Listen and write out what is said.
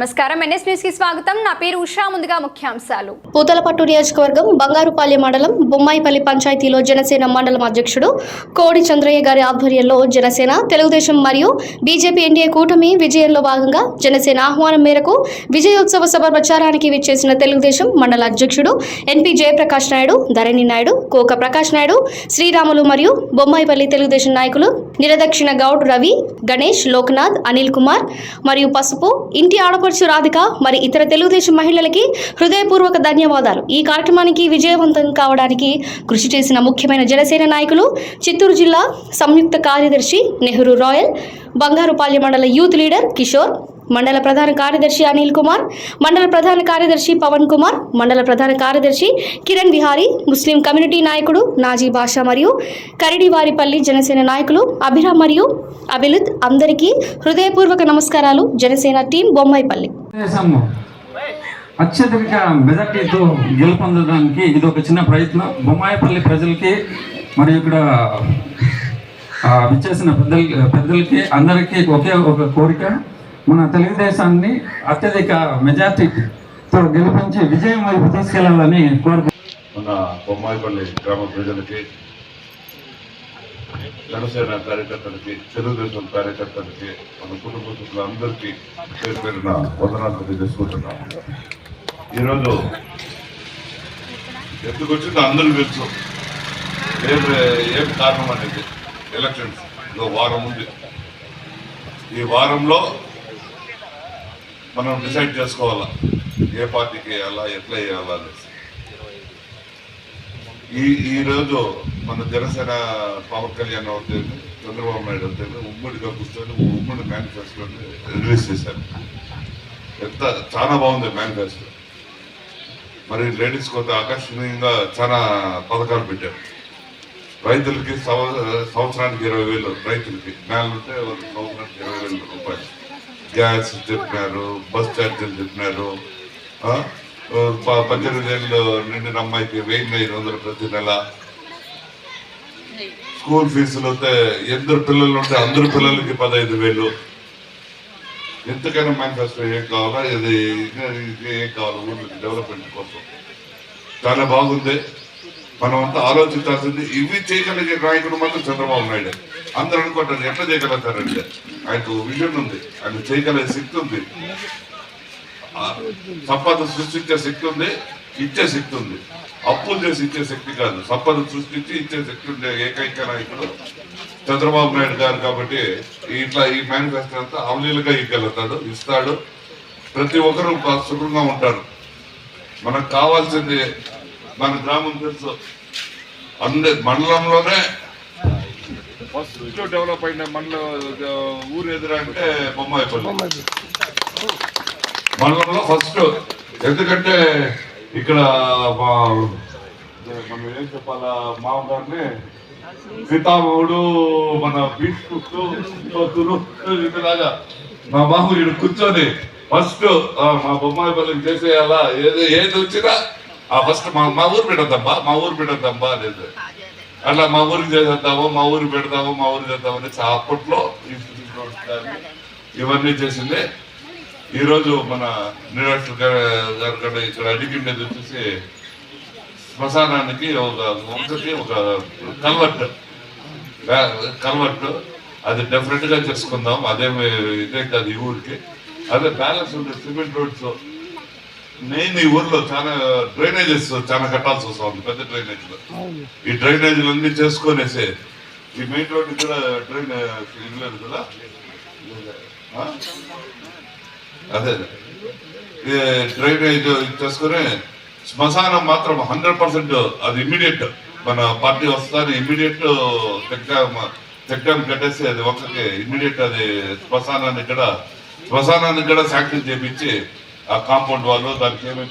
నమస్కారం. ఎన్ఎస్ న్యూస్కి స్వాగతం. నా పేరు ఉషా. ముందుగా ముఖ్యాంశాలు. పూతలపట్టు నియోజకవర్గం బంగారుపాలెం మండలం బొమ్మాయిపల్లి పంచాయతీలో జనసేన మండలం అధ్యక్షుడు కోడి చంద్రయ్య గారి ఆధ్వర్యంలో జనసేన తెలుగుదేశం మరియు బీజేపీ ఎన్డీఏ కూటమి విజయంలో భాగంగా జనసేన ఆహ్వానం మేరకు విజయోత్సవ సభ ప్రచారానికి విచ్చేసిన తెలుగుదేశం మండల అధ్యక్షుడు ఎన్పి జయప్రకాష్ నాయుడు ధరణి నాయుడు కోక ప్రకాష్ నాయుడు శ్రీరాములు మరియు బొమ్మాయిపల్లి తెలుగుదేశం నాయకులు నిరదక్షిణ గౌడ్ రవి గణేష్ లోక్నాథ్ అనిల్ కుమార్ మరియు పసుపు ఇంటి ఆడపడుచు రాధిక మరి ఇతర తెలుగుదేశం మహిళలకి హృదయపూర్వక ధన్యవాదాలు. ఈ కార్యక్రమానికి విజయవంతం కావడానికి కృషి చేసిన ముఖ్యమైన జనసేన నాయకులు చిత్తూరు జిల్లా సంయుక్త కార్యదర్శి నెహ్రూ రాయల్ బంగారుపాల్య మండల యూత్ లీడర్ కిషోర్ మండల ప్రధాన కార్యదర్శి అనిల్ కుమార్ మండల ప్రధాన కార్యదర్శి పవన్ కుమార్ మండల ప్రధాన కార్యదర్శి కిరణ్ విహారీ ముస్లిం కమ్యూనిటీ నాయకుడు నాజీ బాషా మరియు కరిడివారిపల్లి జనసేన నాయకులు అభిరామ్ మరియు అభిలిత్ అందరికీ హృదయపూర్వక నమస్కారాలు. జనసేన టీం బొమ్మాయిపల్లి అత్యధిక మెజార్టీతో గెలుపొందడానికి ఇది ఒక చిన్న ప్రయత్నం. బొమ్మాయిపల్లి ప్రజలకి మరియు ఇక్కడ విచ్చేసిన పెద్దలు పెద్దలకి అందరికీ ఒకే ఒక కోరిక. మన తెలుగుదేశాన్ని అత్యధిక మెజార్టీతో గెలిపించి విజయం వైపు తీసుకెళ్ళాలని కోరుకు మన బొమ్మాయిపల్లి గ్రామ ప్రజలకి జనసేన కార్యకర్తలకి తెలుగుదేశం కార్యకర్తలకి మన కుటుంబ సభ్యులందరికీ పేరు పేరున వందనాలు తెలియజేసుకుంటున్నాం. ఈరోజు ఎందుకు వచ్చిందో అందరూ తెలుసు. ఏం ఏం కారణం అనేది ఎలక్షన్స్ ఇంకో వారం ఉంది. ఈ వారంలో మనం డిసైడ్ చేసుకోవాలా ఏ పార్టీకి వేయాలా ఎట్లా వేయాలా అనేసి. ఈ ఈరోజు మన జనసేన పవన్ కళ్యాణ్ అవుతుంది చంద్రబాబు నాయుడు అవుతుంది ఉమ్మడిగా కూర్చొని ఉమ్మడి మేనిఫెస్టోని రిలీజ్ చేశారు. ఎంత చాలా బాగుంది మేనిఫెస్టో మరి లేడీస్ కొంత ఆకర్షణీయంగా చాలా పథకాలు పెట్టారు. రైతులకి సంవత్సరానికి ఇరవై వేలు రైతులకి నేల ఉంటే సంవత్సరానికి ఇరవై వేల రూపాయలు. గ్యాస్ చెప్పినారు బస్ ఛార్జీలు చెప్పినారు పద్దెనిమిది ఏళ్ళు నిండిన అమ్మాయికి వెయ్యి ఐదు వందలు ప్రతి నెల. స్కూల్ ఫీజులు అయితే ఎందరు పిల్లలు ఉంటే అందరు పిల్లలకి పదహైదు వేలు. ఎంతకైనా మేనిఫెస్టో ఏం కావాలా? ఇది ఏం కావాలి ఊళ్ళకి డెవలప్మెంట్ కోసం. చాలా బాగుంది. మనం అంతా ఆలోచించాల్సింది ఇవి చేయగలిగే నాయకుడు మాత్రం చంద్రబాబు నాయుడు. అందరూ అనుకుంటారు ఎట్లా చేయగలుగుతారంటే ఆయనకు విజన్ ఉంది. ఆయన చేయగలిగే శక్తి ఉంది. సంపద సృష్టించే శక్తి ఉంది ఇచ్చే శక్తి ఉంది. అప్పులు చేసి ఇచ్చే శక్తి కాదు. సంపద సృష్టించి ఇచ్చే శక్తి ఉండే ఏకైక నాయకుడు చంద్రబాబు నాయుడు గారు కాబట్టి ఇట్లా ఈ మేనిఫెస్టో అంతా అవలీలుగా ఇవ్వగలుగుతాడు ఇస్తాడు. ప్రతి ఒక్కరూ సుఖంగా ఉంటారు. మనకు కావాల్సింది మన గ్రామం తెలుసు. అన్ని మండలంలోనే ఫస్ట్ డెవలప్ అయిన మండల ఊరు ఎదురంటే బొమ్మాయిపల్లి. మండలంలో ఫస్ట్. ఎందుకంటే ఇక్కడ మా మనం ఏం చెప్పాలా మామగారిని సీతామహుడు మన భీష్ముడు ఇలాగా మా మామ ఇక్కడ కూర్చొని ఫస్ట్ మా బొమ్మాయి పల్లెకి చేసేయాలా ఏది ఏది వచ్చినా ఫస్ట్ మా మా ఊరు పెట్టద్దమ్మా మా ఊరు పెట్టద్దమ్మా అనేది. అట్లా మా ఊరికి చేసేద్దాము మా ఊరికి పెడతాము మా ఊరికి చేద్దామని చా- అప్పట్లో ఇవన్నీ చేసింది. ఈరోజు మన నీరజ్ గారు కూడా ఇక్కడ అడిగిండేది వచ్చేసి శ్మశానానికి ఒక ఒకటి ఒక కల్వర్ట్. కల్వర్ట్. అది డెఫినెట్గా చేసుకుందాం. అదేమి ఇదే కాదు ఈ ఊరికి. అదే బ్యాలెన్స్ ఉండే సిమెంట్ రోడ్స్ నేను ఈ ఊర్లో చాలా డ్రైనేజెస్ చాలా కట్టాల్సి వస్తుంది పెద్ద డ్రైనేజ్లు. ఈ డ్రైనేజీలు అన్ని చేసుకొనేసి ఈ మెయిన్ రోడ్డు కూడా డ్రైన్ ఇవ్వలేదు కదా? అదే. డ్రైనేజ్ చేసుకుని శ్మశానం మాత్రం హండ్రెడ్ పర్సెంట్ అది ఇమ్మీడియట్ మన పార్టీ వస్తాను ఇమ్మీడియట్ చెక్డామ్ కట్టేసి అది ఒక్కకి ఇమ్మీడియట్ అది శ్మశానాన్ని కూడా శ్మశానాన్ని కూడా శాంక్షన్ చేపించి ఆ కాంపౌండ్ వాళ్ళు దానికి ఏమేమి